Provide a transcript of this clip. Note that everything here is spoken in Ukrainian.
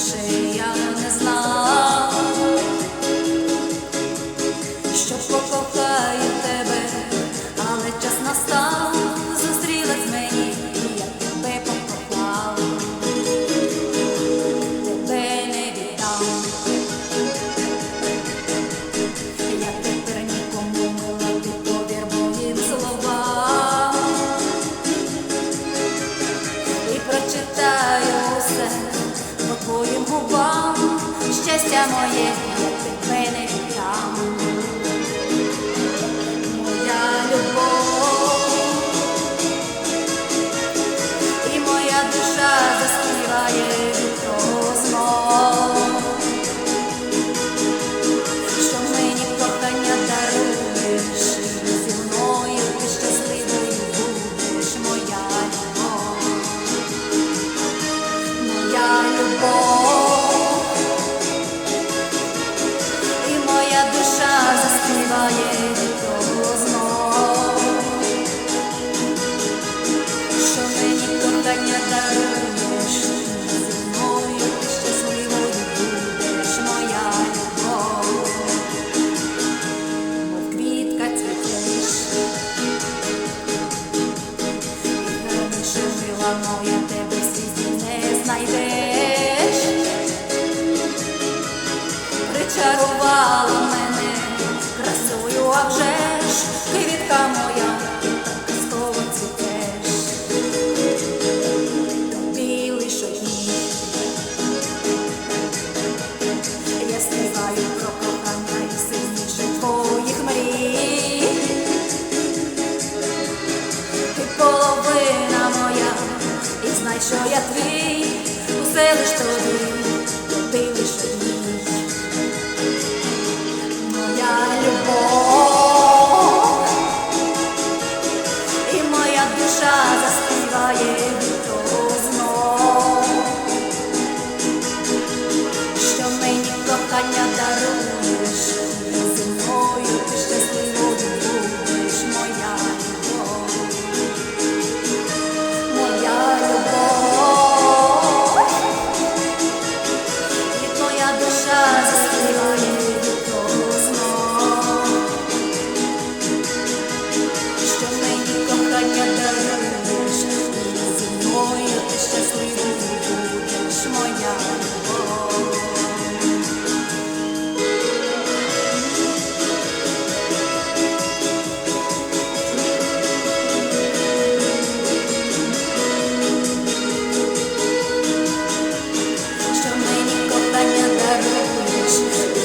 say життя моє, що я твій, усе лиш тобі, Batalha da Luz.